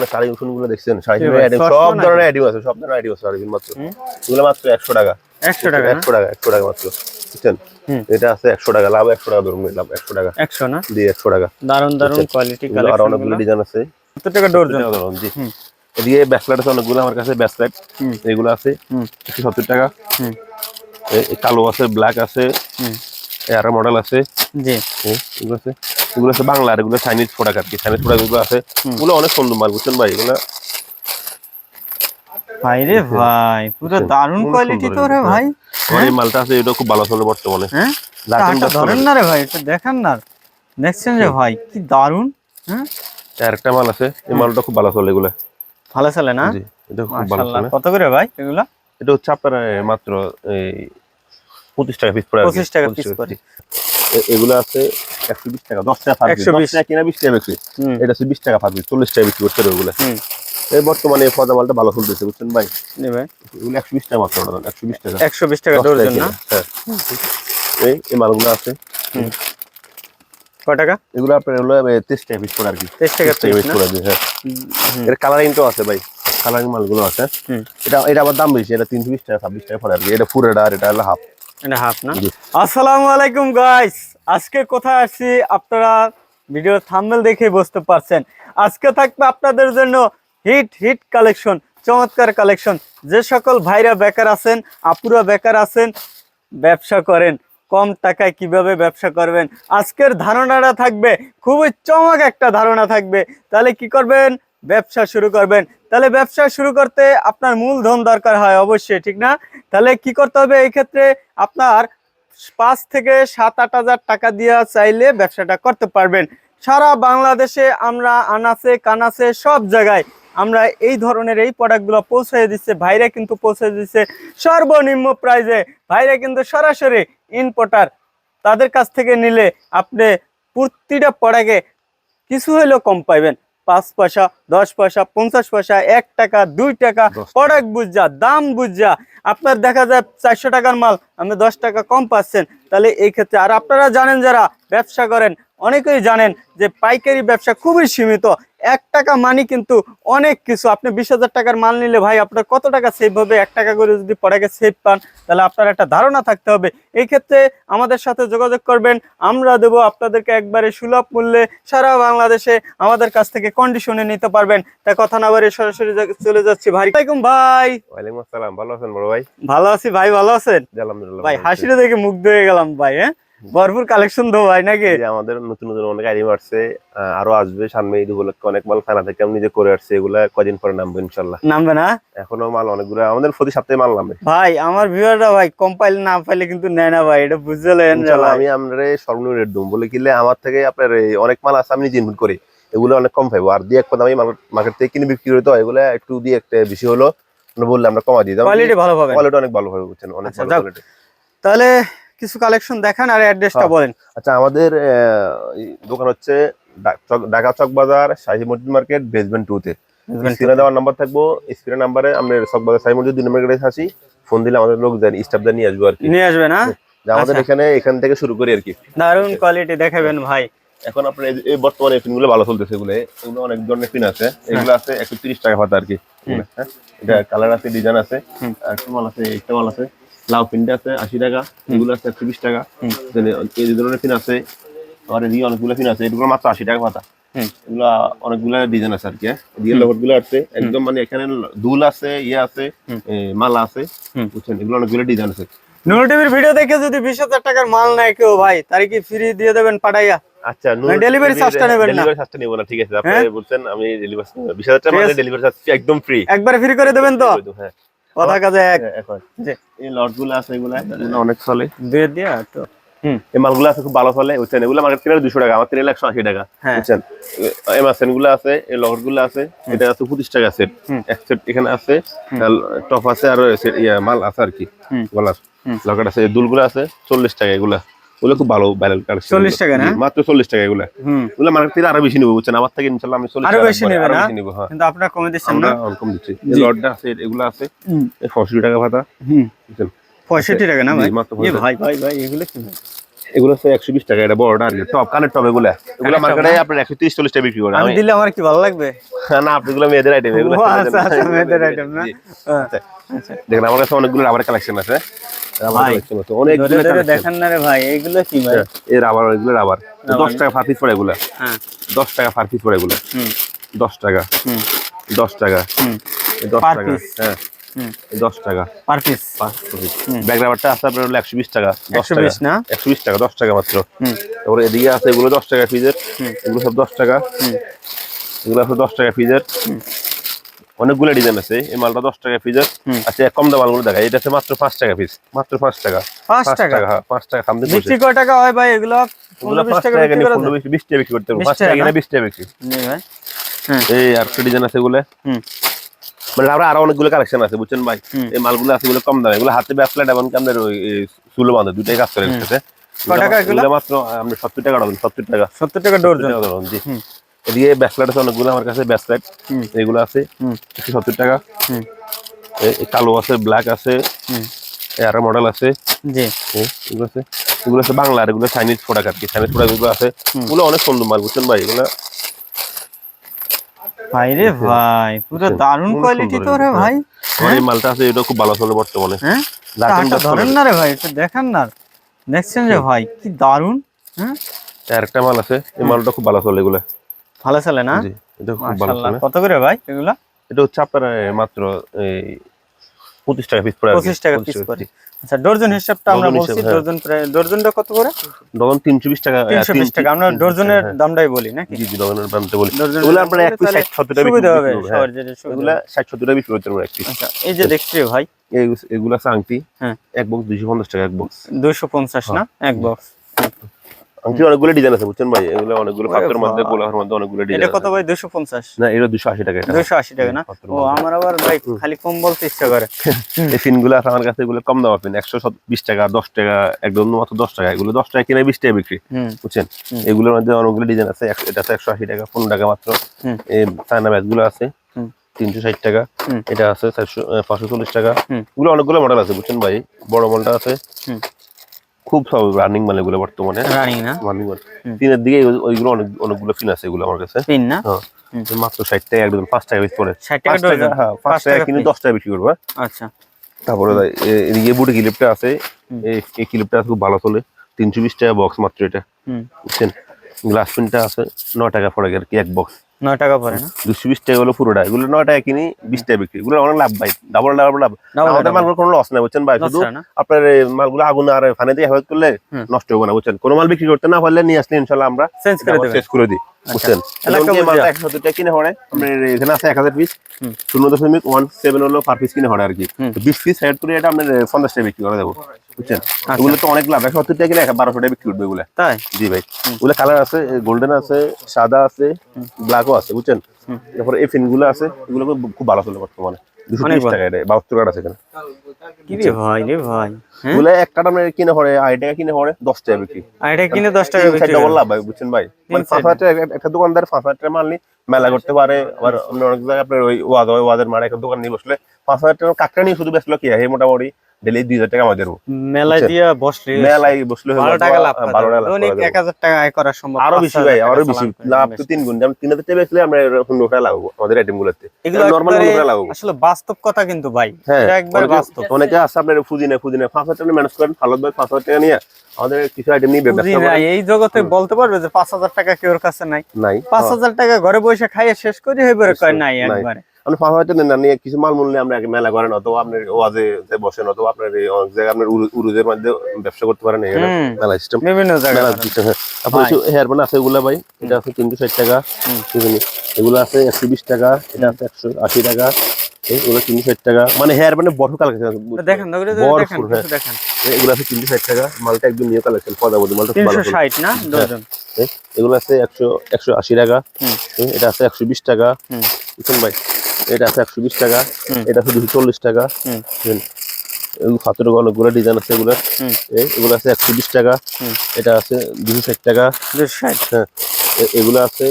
বর্তমানে শাড়ি গুলো দেখছেন? শাড়ি কি ভাই, আইটেম সস্তা সব ধরনের আইটেম আছে সব ধরনের আইটেম আছে শাড়ি মাত্র। এগুলো মাত্র একশো টাকা। একশো টাকা একশো টাকা একশো টাকা মাত্র। বুঝছেন? এটা আছে একশো টাকা লাভ একশো টাকা ধরুন লাভ একশো টাকা। একশো না? দিয়ে একশো টাকা। দারুণ দারুণ কোয়ালিটি আরও অনেকগুলো ডিজাইন আছে। কত টাকা ডর্জন। ধরুন জি। এদিকে ব্যাসলাইট আছে অনেকগুলো আমার কাছে ব্যাসলাইট এগুলো আছে একশো সত্তর টাকা। কালো আছে ব্ল্যাক আছে। আর মডেল আছে। জি। এগুলো আছে। এগুলো আছে বাংলা আর এগুলো চাইনিজ প্রোডাক্ট আর কি। চাইনিজ প্রোডাক্ট এগুলো আছে এগুলো অনেক সুন্দর মাল বুঝছেন ভাই? এগুলো ভাই রে ভাই পুরো? দারুণ কোয়ালিটি তো রে ভাই আমার এই মালটা আছে এটা খুব ভালো চলে বর্তমানে। হ্যাঁ? ধরেন না রে ভাই এটা দেখেন না। দেখছেন যে ভাই কি দারুণ হ্যাঁ? একটা মাল আছে এই মালটা খুব ভালো চলে এগুলো। ভালো চলে না? এটা খুব ভালো চলে। কত করে ভাই এগুলা? এটা হচ্ছে আপনার মাত্র এই পঁচিশ টাকা পিস পড়ে 25 টাকা পড়ে। এগুলো আছে একশো বিশ টাকা দশ টাকা পিস 120 টাকা কিনা বিশ টাকা বিক্রি এটা হচ্ছে বিশ টাকা পার পিস চল্লিশ টাকা বিক্রি করতে হবে ওগুলো এই বর্তমানে এই ফজা মালটা ভালো চলতেছে বুঝছেন ভাই? ভাই। এগুলো একশো বিশ টাকা মাত্র একশো বিশ টাকা। একশো বিশ টাকা না? হ্যাঁ। এই এই মালগুলো আছে। কয় টাকা? এগুলো আপনার হলো তেইশ টাকা পিস পড়ে আর কি। 23 টাকা পিস পড়ে হ্যাঁ। এর কালারিংটাও আছে ভাই। কালারিং মালগুলো আছে। এটা এটা আবার দাম বেশি এটা তিনশো বিশ টাকা ছাব্বিশ টাকা পড়ে আর কি। এটা ফুরেটা আর এটা হলো হাফ এটা হাফ না জি। আসসালামু আলাইকুম গাইস আজকে কোথায় আসছি আপনারা ভিডিও থাম্বনেল দেখে বুঝতে পারছেন। আজকে থাকবে আপনাদের জন্য হিট হিট কালেকশন চমৎকার কালেকশন যে সকল ভাইরা বেকার আছেন আপুরা বেকার আছেন ব্যবসা করেন কম টাকায় কীভাবে ব্যবসা করবেন? আজকের ধারণাটা থাকবে খুবই চমক একটা ধারণা থাকবে। তাহলে কি করবেন? ব্যবসা শুরু করবেন। তাহলে ব্যবসা শুরু করতে আপনার মূলধন দরকার হয় অবশ্যই, ঠিক না? তাহলে কি করতে হবে? এই ক্ষেত্রে আপনার পাঁচ থেকে সাত, আট হাজার টাকা দিয়ে চাইলে ব্যবসাটা করতে পারবেন। সারা বাংলাদেশে আমরা আনাচে, কানাচে সব জায়গায় আমরা এই ধরনের এই প্রোডাক্টগুলো পৌঁছে দিচ্ছে, ভাইরা কিন্তু পৌঁছে দিচ্ছে। সর্বনিম্ন প্রাইজে ভাইরা কিন্তু সরাসরি ইনপোর্টার তাদের কাছ থেকে নিলে আপনি প্রতিটা প্রোডাক্টে কিছু হলেও কম পাইবেন। পাঁচ পয়সা দশ পয়সা পঞ্চাশ পয়সা এক টাকা দুই টাকা। প্রোডাক্ট বুঝা দাম বুঝা আপনার দেখা যায় চারশো টাকার মাল আপনি দশ টাকা কম পাচ্ছেন তাহলে এই ক্ষেত্রে আর আপনারা জানেন যারা ব্যবসা করেন অনেকেই জানেন যে পাইকারি ব্যবসা খুবই সীমিত। এক টাকা মানি কিন্তু অনেক কিছু। আপনি বিশ হাজার টাকার মাল নিলে ভাই আপনার কত টাকা সেভ হবে? এক টাকা করে যদি পড়াকে সেভ পান তাহলে আপনার একটা ধারণা থাকতে হবে। এই ক্ষেত্রে আমাদের সাথে যোগাযোগ করবেন। আমরা দেবো আপনাদেরকে একবারে সুলভ মূল্যে সারা বাংলাদেশে আমাদের কাছ থেকে কন্ডিশনে নিতে পারবেন। তা কথা না বাড়িয়ে সরাসরি চলে যাচ্ছি। ভাই ভাই। ওয়ালাইকুম আসসালাম। ভালো আছেন বড় ভাই? ভালো আছি ভাই ভালো আছেন? আলহামদুলিল্লাহ ভাই হাসিটা দেখে মুগ্ধ হয়ে গেলাম ভাই হ্যাঁ? ভরপুর কালেকশন তো ভাই নাকি? আমাদের নতুন নতুন অনেক আইটেম আসছে আরও আসবে সামনে ঈদ উপলক্ষে অনেক মাল খানা থেকে আমি নিজে করে আসছি এগুলা কদিন পরে নামবো ইনশাল্লাহ নামবে না? এখনও মাল অনেকগুলো আমাদের প্রতি সপ্তাহে মাল নামবে ভাই আমার ভিউয়াররা ভাই কম পাইলে না পাইলে কিন্তু নেয় না ভাই এটা বুঝলেন আমি আমরা সর্বনিম্ন রেট দেবো। বলে কিলে আমার থেকে আপনার এই অনেক মাল আছে আমি নিজে ইনপুট করি। এগুলো অনেক কম পাইবো। আর দিয়ে এক কথা আমি মার্কেট থেকে কিনে বিক্রি করতে তো এগুলো একটু দিয়ে একটা বেশি হলো আমরা বললে আমরা কমা দিই কোয়ালিটি ভালো পাবেন। কোয়ালিটি অনেক ভালো হবে বুঝছেন? অনেক আচ্ছা, ভালো quality। তাহলে কিছু কালেকশন দেখান আর অ্যাড্রেসটা হ্যাঁ। বলেন। আচ্ছা আমাদের দোকান হচ্ছে ঢাকা চক বাজার শাহী মসজিদ মার্কেট বেসমেন্ট টু তে। স্ক্রিনে দেওয়ার নাম্বার থাকব। স্ক্রিনে নাম্বারে আমরা চক বাজার শাহী মসজিদ দুই নম্বর গেটে আসি। ফোন দিলে আমাদের লোক দেন স্টাফদের নিয়ে আসব আর কি। নিয়ে আসবে না? আমাদের আচ্ছা। এখানে এখান থেকে শুরু করি আর কি। দারুণ কোয়ালিটি দেখাবেন ভাই। এখন আপনার এই- বর্তমানে পিনগুলো ভালো চলতেছে এগুলো। এগুলো অনেক ধরনের পিন আছে। এগুলো আছে একশো তিরিশ টাকা পাতা আর কি। হ্যাঁ? এটা কালার আছে ডিজাইন আছে। একটা মাল আছে একটা মাল আছে। লাউ পিনটা আছে আশি টাকা এগুলো আছে একশো বিশ টাকা। হুম। এই ধরনের পিন আছে আর এদিকে অনেকগুলো পিন আছে এগুলো মাত্র আশি টাকা পাতা। এগুলো অনেকগুলো ডিজাইন আছে আর কি হ্যাঁ? আছে একদম মানে এখানে দুল আছে ইয়ে আছে মালা আছে বুঝছেন? এগুলো অনেকগুলো ডিজাইন আছে। নুরু টিভির ভিডিও দেখে যদি বিশ হাজার টাকার মাল নেয় কেউ ভাই তার কি ফ্রি দিয়ে দেবেন পাঠাইয়া? আচ্ছা মানে নেবেন না? ডেলিভারি চার্জটা নেব না ঠিক আছে। আপনি হ্যাঁ? বলছেন আমি ডেলিভারি বিশ হাজার টাকা মানে ডেলিভারি চার্জ একদম ফ্রি একবারে ফ্রি করে দেবেন তো? হ্যাঁ। কথা কাজে এক। এই আছে এগুলো অনেক চলে। দিয়ে দিয়া তো এই মালগুলো আছে খুব ভালো চলে বুঝছেন? এগুলো মার্কেট কিনে দুশো টাকা আমার একশো আশি টাকা হ্যাঁ। বুঝছেন? গুলো আছে এই গুলো আছে এটা আছে পঁচিশ টাকা সেট এক সেট এখানে আছে টপ আছে আর মাল আছে আর কি। গলার। লকেট আছে দুলগুলো আছে চল্লিশ টাকা এগুলা। ওগুলো খুব ভালো ভাইরাল কালেকশন 40 টাকা না? মাত্র চল্লিশ টাকা এগুলা। হম। ওগুলো মার্কেট থেকে আরও বেশি নেব বুঝছেন? আমার থেকে ইনশাল্লাহ আমি চল্লিশ আরও বেশি নেব না? হ্যাঁ। কিন্তু আপনারা কমে দিচ্ছেন না? কম দিচ্ছি। লটটা আছে এগুলো আছে। পঁয়ষট্টি টাকা ভাতা হুম। বুঝছেন? পঁয়ষট্টি টাকা না ভাই। ভাই ভাই ভাই এগুলো কি? এগুলো হচ্ছে একশো বিশ টাকা এটা বড়টা আর টপ কানের টপ এগুলা। এগুলো মার্কেটে আপনার একশো তিরিশ চল্লিশ টাকা বিক্রি করে। আমি দিলে আমার কি ভালো লাগবে? না আপনি এগুলো মেয়েদের আইটেম এগুলো ও, আচ্ছা আচ্ছা মেয়েদের আইটেম না? আচ্ছা দেখেন আমার কাছে অনেকগুলো রাবার কালেকশন আছে। রাবার। দেখান না রে ভাই এইগুলো কি ভাই? হ্যাঁ, এই রাবার এগুলো রাবার দশ টাকা ফার পিস পড়ে এগুলো। হ্যাঁ। দশ টাকা ফার পিস পড়ে এগুলো। দশ টাকা। দশ টাকা। দশ টাকা হ্যাঁ। দশ টাকা। পার পিস ব্যাগ রাবারটা আছে আপনার হলো একশো বিশ টাকা 120 টাকা। না? একশো বিশ টাকা দশ টাকা মাত্র। তারপরে এদিকে আছে এগুলো দশ টাকা হুম। এগুলো সব দশ টাকা। এগুলো আছে দশ টাকা অনেকগুলো ডিজাইন আছে এই মালটা দশ টাকা হুম। আচ্ছা কম দাম মালগুলো দেখা এটা আছে মাত্র পাঁচ টাকা পিস মাত্র পাঁচ টাকা। পাঁচ টাকা? হ্যাঁ পাঁচ টাকা খামতে বিক্রি কয় টাকা হয় ভাই এগুলো? বিশ পাঁচ টাকা? বিশ বিশ টাকা বিক্রি করতে হবে বিশ পাঁচ টাকা? বিশ টাকা বিক্রি। হ্যাঁ এই আর ডিজাইন আছে এগুলো? হুম। মানে আমরা আরও অনেকগুলো কালেকশন আছে বুঝছেন ভাই? এই মালগুলো আছে এগুলো কম দামে। এগুলো হাতে এবং আমাদের ওই সুলো বাঁধে দুটাই কাজ করে গেছে ক এগুলো? মাত্র আপনি সত্তর টাকা ডজন সত্তর টাকা। সত্তর টাকা ডজন জি। এদিকে ব্যাসলেট আছে অনেকগুলো আমার কাছে ব্যাসলেট এগুলো আছে একশো সত্তর টাকা। হুম। এ- এ কালো আছে ব্ল্যাক আছে। আরও মডেল আছে। জি। এগুলো আছে। এগুলো আছে বাংলা আর এগুলো চাইনিজ প্রোডাক্ট আর কি। চাইনিজ প্রোডাক্ট এগুলো আছে। এগুলো অনেক সুন্দর মাল বুঝছেন ভাই? এগুলো ভাই রে ভাই পুরো? দারুণ কোয়ালিটি তো রে ভাই। এই মালটা আছে এটা খুব ভালো চলে বর্তমানে। হ্যাঁ? লাটিন ধরেন না রে ভাই একটু দেখান না। দেখছেন যে ভাই কি দারুণ হ্যাঁ? একটা মাল আছে এই মালটা খুব ভালো চলে এগুলো। ভালো চলে না? এটা খুব ভালো চলে। কত করে ভাই এগুলা? এটা হচ্ছে আপনার মাত্র এই পঁচিশ টাকা পিস পড়ে পঁচিশ টাকা পিস করে আচ্ছা ডর্জন হিসাবটা আমরা বলছি হ্যাঁ। ডর্জন প্রায় ডর্জনটা কত করে? ডজন তিনশো বিশ টাকা তিনশো বিশ টাকা। আমরা ডর্জনের দামটাই বলি নাকি? জি জি ডজনের দামটা বলি। দাম আপনার এক পিস ষাট সত্তর সুবিধা হবে হ্যাঁ। হবে। ষাট সত্তর টাকা বিক্রি করতে এক পিস আচ্ছা এই যে দেখছি ভাই। এগুলো আছে আংটি হ্যাঁ। এক বক্স দুইশো পঞ্চাশ টাকা এক বক্স দুইশো পঞ্চাশ না? এক বক্স আংটি অনেকগুলো ডিজাইন আছে বুঝছেন ভাই? এগুলো অনেকগুলো ওরে পাত্রের মধ্যে। গোলাপের মধ্যে অনেকগুলো এটা ডিজাইন কত ভাই? দুইশো পঞ্চাশ। না এটা দুশো আশি টাকা। এটা দুইশো আশি টাকা না? ও আমার আবার ভাই খালি কম বলতে ইচ্ছা করে। এই ফিনগুলো আছে আমার কাছে এগুলো কম দাম আপনি একশো বিশ টাকা দশ টাকা একদম মাত্র দশ টাকা। এগুলো দশ টাকা কিনে বিশ টাকা বিক্রি বুঝছেন? এগুলোর মধ্যে অনেকগুলো ডিজাইন আছে। এটা আছে একশো আশি টাকা পনেরো টাকা মাত্র। এই চায়না ব্যাগগুলো আছে। তিনশো ষাট টাকা। এটা আছে চারশো পাঁচশো চল্লিশ টাকা। এগুলো অনেকগুলো মডেল আছে বুঝছেন ভাই? বড় মডেলটা আছে। খুব সব রানিং মাল এগুলো বর্তমানে। রানিং না? রানিং মাল। তিনের দিকে ওই- ওইগুলো অনেক অনেকগুলো ফিন আছে এগুলো আমার কাছে। পিন না? হ্যাঁ। মাত্র ষাট টাকা একদম পাঁচ টাকা পিস পড়ে। ষাট টাকা হ্যাঁ পাঁচ টাকা কিনে। দশ টাকা বিক্রি করব হ্যাঁ? আচ্ছা। তারপরে এদিকে বুটি ক্লিপটা আছে। এই ক্লিপটা খুব ভালো চলে। তিনশো বিশ টাকা বক্স মাত্র এটা। হুম। বুঝছেন? গ্লাস পিনটা আছে। ন টাকা পড়ে আর কি এক বক্স নয় টাকা পরে না। দুশো বিশ টাকা হলো পুরোটা। এগুলো নয় টাকা কিনি বিশ টাকা বিক্রি। এগুলো অনেক লাভ ভাই। ডাবল ডাবল লাভ আমাদের মালগুলো কোনো লস নেই বুঝছেন ভাই? শুধু আপনার মালগুলো আগুন আর ফানে দিয়ে হেফাজত করলে নষ্ট হবে না বুঝছেন? কোনো মাল বিক্রি করতে না পারলে নিয়ে আসলে ইনশাল্লাহ আমরা শেষ করে দিই বুঝছেন? বুঝিয়া। মালটা একশো টাকা কিনে হরে এখানে আছে এক হাজার পিস। শূন্য দশমিক ওয়ান সেভেন হলো পার পিস কিনে হরে আর কি। বিশ পিস হেড করে এটা আপনার পঞ্চাশ টাকা বিক্রি করে দেবো। বুঝছেন? আচ্ছা। এগুলো তো অনেক লাভ একশো সত্তর টাকা কিনে বারোশো টাকা বিক্রি করবে এগুলো। তাই? জি ভাই। ওগুলো কালার আছে গোল্ডেন আছে সাদা আছে ব্ল্যাকও আছে বুঝছেন? তারপরে এই ফিনগুলো আছে এগুলো খুব ভালো চলে বর্তমানে। দুশো তিরিশ টাকা এটা বাহাত্তর টাকা আছে এখানে। কি রে ভাই রে ভাই হ্যাঁ? কিনে হরে আড়াই টাকা কিনে হরে দশ টাকা বিক্রি। কিনে দশ টাকা বিক্রি লাভ ভাই বুঝছেন ভাই? মানে পাঁচ হাজার টাকা একটা- দোকানদার পাঁচ হাজার টাকা মাল নি মেলা করতে পারে আবার অন্য অনেক জায়গায় আপনার ওই হয় ওয়াজের মারে একটা দোকান নিয়ে বসলে পাঁচ হাজার টাকা কাকটা নিয়ে শুধু বেসলো কি? হয় মোটামুটি। ডেলি দুই হাজার টাকা আমাদের মেলায়? দিয়া বসলে মেলায় বসলে বারো টাকা লাভ বারো টাকা করা যাবে। এক হাজার টাকা আয় করা সম্ভব। আরও বেশি ভাই আরও বেশি। লাভ তো তিন গুণ। যেমন তিন হাজার টাকা আমরা পনেরো টাকা লাগাবো আমাদের আইটেম গুলোতে। নর্মাল একবারে টাকা লাগাবো। আসলে বাস্তব কথা কিন্তু ভাই। হ্যাঁ এটা বাস্তব। অনেকে আছে আপনার পাঁচ হাজার টাকা ম্যানেজ করেন ভালো ভাই পাঁচ হাজার টাকা নিয়ে আমাদের কিছু আইটেম নিয়ে ব্যবসা এই জগতে বলতে পারবে যে পাঁচ হাজার টাকা কেউ কাছে নাই। নাই। পাঁচ হাজার টাকা ঘরে বসে খাইয়ে শেষ করে। নাই নাই। একবারে। আপনি পাঁচ হাজার টাকা নেন না নিয়ে কিছু মাল মূল্যে আমরা আগে মেলা করেন অথবা আপনার ওয়াজে বসেন অথবা আপনার এই অনেক জায়গায় আপনার উরু- উরুজের মধ্যে ব্যবসা করতে পারেন মেলা সিস্টেম বিভিন্ন জায়গায় হ্যাঁ। আপনার ভাই। হেয়ার ব্যান্ড আছে এগুলা ভাই এটা আছে তিনশো ষাট টাকা এগুলো আছে একশো বিশ টাকা এটা আছে একশো আশি টাকা এগুলো তিনশো ষাট টাকা। মানে হেয়ার ব্যান্ডে বড় কালেকশন আছে দেখেন বড় দেখেন হ্যাঁ। এগুলো আছে তিনশো ষাট টাকা মালটা একদম নিউ কালেকশন পদাবধি মালটা তিনশো ষাট না ডজন এগুলো আছে একশো একশো আশি টাকা। এটা আছে একশো বিশ টাকা। বুঝছেন ভাই? এটা আছে একশো বিশ টাকা এটা আছে দুশো চল্লিশ টাকা। বুঝলেন? অনেকগুলো ডিজাইন আছে এগুলো। এগুলো আছে একশো বিশ টাকা। এটা আছে দুশো ষাট টাকা। হ্যাঁ এগুলো আছে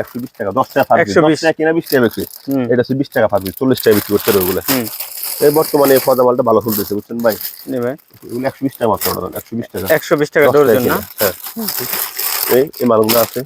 একশো বিশ টাকা দশ টাকা 120 দশ টাকা কিনা বিশ টাকা বিক্রি এটা আছে বিশ টাকা ফার চল্লিশ টাকা বিক্রি করতে হবে ওগুলো এই বর্তমানে এই ফজা মালটা ভালো চলতেছে বুঝছেন ভাই? ভাই। এগুলো একশো বিশ টাকা মাত্র একশো বিশ টাকা। একশো বিশ টাকা হ্যাঁ। এই এই মালগুলো আছে।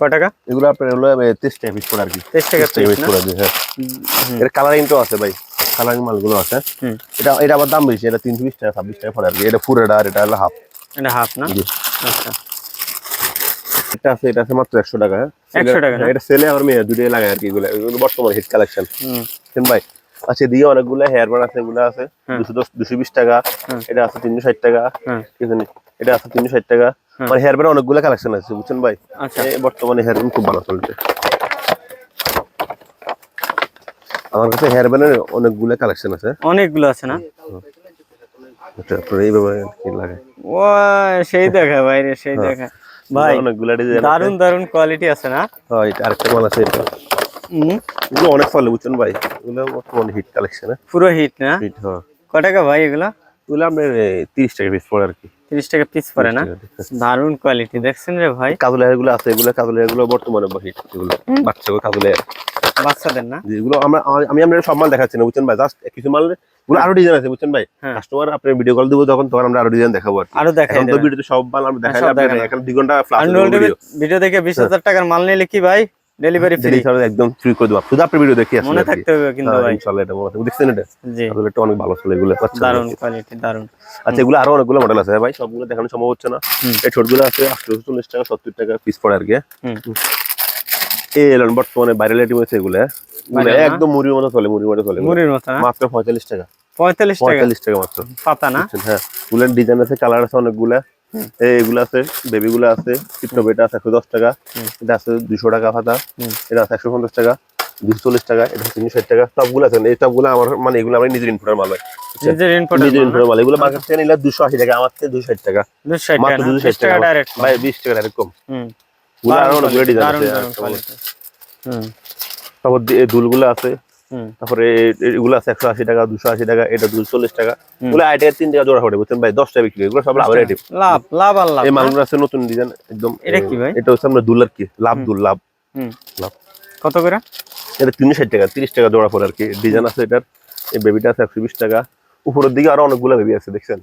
কয় টাকা? এগুলো আপনার হলো তেইশ টাকা পিস করে আর কি। তেইশ টাকা পিস পিস করে হ্যাঁ। এর কালারিংটাও আছে ভাই। কালারিং মালগুলো আছে। এটা এটা আবার দাম বেশি এটা তিনশো বিশ টাকা ছাব্বিশ টাকা পড়ে আর কি। এটা পুরোটা আর এটা হলো হাফ এটা হাফ না? আচ্ছা। এটা আছে এটা আছে মাত্র একশো টাকা হ্যাঁ। 100 টাকা এটা সেলে আমার মেয়ে দুটোই লাগায় আর কি এগুলো। এগুলো বর্তমানে হিট কালেকশন ভাই আচ্ছা দিয়ে অনেকগুলো হেয়ার ব্যান্ড আছে এগুলো আছে। দুশো দশ দুশো বিশ টাকা। এটা আছে তিনশো ষাট টাকা? এটা আছে তিনশো ষাট টাকা। হ্যাঁ। মানে হেয়ার ব্যান্ড অনেকগুলো কালেকশন আছে বুঝছেন ভাই? আচ্ছা। বর্তমানে হেয়ার ব্যান্ড খুব ভালো চলছে। আমার কাছে হেয়ার ব্যান্ডের অনেকগুলো কালেকশন আছে। অনেকগুলো আছে না? ও সেই দেখা ভাইরে সেই দেখা। ভাই অনেকগুলো ডিজাইন দারুণ দারুণ কোয়ালিটি আছে না? হ্যাঁ এটা আরেকটা মাল আছে এটা। এগুলো অনেক চলে বুঝছেন ভাই? এগুলো বর্তমানে হিট কালেকশন পুরো হিট না? হিট হ্যাঁ। কয় টাকা ভাই এগুলো? এগুলো আপনার তিরিশ টাকা পিস পড়ে আর কি। তিরিশ টাকা পিস না? দারুণ কোয়ালিটি দেখছেন রে ভাই? গুলো আছে এগুলো গুলো বর্তমানে হিট এগুলো। বাচ্চা বাচ্চাদের না? যেগুলো আমরা আমি আপনার সব মাল দেখাচ্ছি না বুঝছেন ভাই? জাস্ট কিছু মালগুলো আরও ডিজাইন আছে বুঝছেন ভাই? হ্যাঁ। কাস্টমার আপনার ভিডিও কল দিব তখন তখন আমরা আরও ডিজাইন দেখাবো আর দেখাই তো ভিডিওতে সব মাল আমরা দেখাই সব আপনার দেখানো। এখন দুই ঘণ্টা ফ্লাশ ভিডিও দেখে বিশ হাজার টাকার মাল নিলে কি ভাই? ডেলিভারি ফ্রি ডেলিভারি একদম ফ্রি করে দেবো। শুধু ভিডিও দেখি আসলে মনে থাকতে হবে কিন্তু হ্যাঁ, ভাই। ইনশাআল্লাহ এটা দেখছেন এটা? জি। আসলে এটা অনেক ভালো চলে এগুলো। বাচ্চা দারুণ কোয়ালিটি দারুণ আচ্ছা এগুলো আরও অনেকগুলো মডেল আছে ভাই। সবগুলো দেখানো সম্ভব হচ্ছে না। এই ছোটগুলো আছে আটশো চল্লিশ টাকা সত্তর টাকা পিস পড়ে আর কি। এই এলেন বর্তমানে ভাইরাল আইটেম এগুলো। হ্যাঁ? Viral না? একদম মুড়ির মতো চলে মুড়ির মতো চলে। মুড়ির মতো না? মাত্র পঁয়তাল্লিশ টাকা। পঁয়তাল্লিশ টাকা। পঁয়তাল্লিশ টাকা মাত্র। পাতা না? হ্যাঁ। গুলের ডিজাইন আছে কালার আছে অনেকগুলা। এই এগুলো আছে বেবি গুলো আছে টিপটপ আছে একশো দশ টাকা এটা আছে দুশো টাকা পাতা এটা আছে একশো পঞ্চাশ টাকা দুশো চল্লিশ টাকা এটা তিনশো ষাট টাকা সবগুলো আছে। এই সবগুলো আমার মানে এগুলো আমার নিজের ইনপুটের মাল হয়। নিজের ইনপুটের মাল এগুলো মার্কেট থেকে নিলে দুশো আশি টাকা আমার থেকে দুশো ষাট টাকা। দুশো টাকা মাত্র দুশো ষাট টাকা টাকা। ভাই বিশ টাকা এরকম হুম। গুলো আরও অনেকগুলো ডিজাইন আছে তারপর দুলগুলো আছে। তারপরে এগুলো আছে একশো আশি টাকা দুশো আশি টাকা এটা দুশো চল্লিশ টাকা। এগুলো আই টাকা তিন টাকা জোড়া পড়ে বুঝছেন ভাই? দশটা বিক্রি এগুলো সব লাভের আইটেম লাভ লাভ আর লাভ এই? মালগুলো আছে নতুন ডিজাইন একদম এটা কি ভাই? এটা হচ্ছে আমরা দুলার কি লাভ দুল লাভ। লাভ। কত করে? এটা তিনশো ষাট টাকা তিরিশ টাকা জোড়া পড়ে আর কি। ডিজাইন আছে এটার এই বেবিটা আছে একশো বিশ টাকা। উপরের দিকে আরও অনেকগুলো বেবি আছে দেখছেন?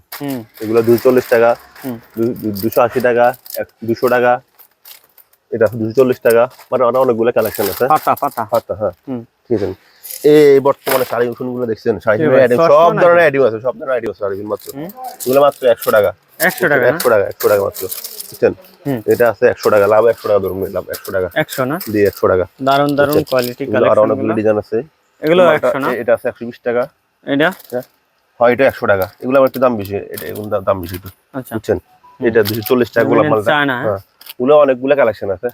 এগুলো দুশো চল্লিশ টাকা দুশো আশি টাকা এক- দুশো টাকা। এটা দুশো চল্লিশ টাকা মানে আরও অনেকগুলো কালেকশন আছে। পাতা পাতা। আচ্ছা হ্যাঁ। ঠিক আছে। এই বর্তমানে শাড়ি উঠুনগুলো দেখছেন? শাড়ি আইটেম সব ধরনের আইটেম আছে সব ধরনের আইটেম আছে শাড়ি মাত্র। এগুলো মাত্র একশো টাকা। একশো টাকা একশো টাকা একশো টাকা মাত্র। বুঝছেন? এটা আছে একশো টাকা লাভ একশো টাকা ধরুন লাভ একশো টাকা। একশো না? দিয়ে একশো টাকা। দারুণ দারুণ কোয়ালিটি আরও অনেকগুলো ডিজাইন আছে। এগুলো একশো না? এটা আছে একশো বিশ টাকা। এটা? হয় এটা একশো টাকা। এগুলো আবার একটু দাম বেশি এটা এগুলো দাম- বেশি একটু। আচ্ছা। বুঝছেন? এটা দুশো চল্লিশ টাকা গোলাপ মালটা। হ্যাঁ? হ্যাঁ। ওগুলো অনেকগুলো কালেকশন আছে।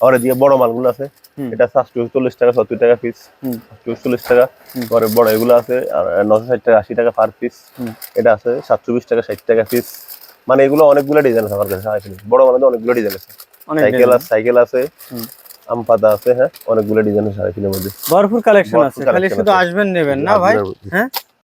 আর এদিকে বড় মালগুলো আছে। এটা সাতশো চল্লিশ টাকা সত্তর টাকা পিস হুম। চল্লিশ টাকা। পরে বড় এগুলো আছে আর নশো ষাট টাকা আশি টাকা পার পিস এটা আছে সাতশো বিশ টাকা ষাট টাকা পিস মানে এগুলো অনেকগুলো ডিজাইন আছে আমার কাছে। বড় মানে অনেকগুলো ডিজাইন আছে। সাইকেল আছে সাইকেল আছে। আম পাতা আছে হ্যাঁ অনেকগুলো ডিজাইন আছে সাড়ে মধ্যে। ভরপুর কালেকশন আছে খালি শুধু আসবেন নেবেন না ভাই? হ্যাঁ?